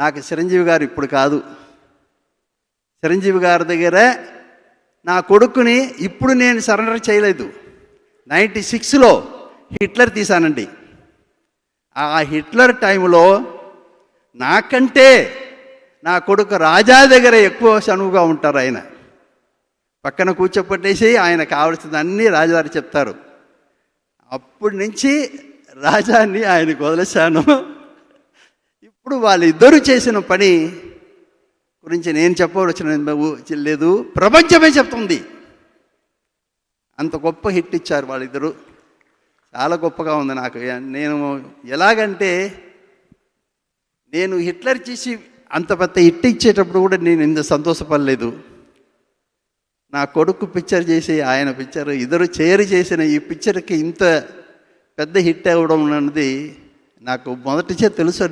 నాకు చిరంజీవి గారు ఇప్పుడు కాదు. చిరంజీవి గారి దగ్గర నా కొడుకుని ఇప్పుడు నేను సరెండర్ చేయలేదు. నైంటీ సిక్స్లో హిట్లర్ తీశానండి. ఆ హిట్లర్ టైంలో నాకంటే నా కొడుకు రాజా దగ్గర ఎక్కువ చనువుగా ఉంటారు ఆయన. పక్కన కూర్చోపెట్టేసి ఆయన కావలసింది అన్నీ రాజాగారు చెప్తారు. అప్పటి నుంచి రాజాన్ని ఆయనకు వదిలేశాను. ఇప్పుడు వాళ్ళిద్దరూ చేసిన పని గురించి నేను చెప్పవలసిన లేదు. ప్రపంచమే చెప్తుంది. అంత గొప్ప హిట్ ఇచ్చారు వాళ్ళిద్దరూ. చాలా గొప్పగా ఉంది నాకు. నేను ఎలాగంటే నేను హిట్లర్ చేసి అంత పెద్ద హిట్ ఇచ్చేటప్పుడు కూడా నేను ఇంత సంతోషపడలేదు. నా కొడుకు పిక్చర్ చేసి ఆయన పిక్చర్ ఇద్దరు చేరి చేసిన ఈ పిక్చర్కి ఇంత పెద్ద హిట్ అవ్వడం అన్నది నాకు మొదటిచే తెలుసు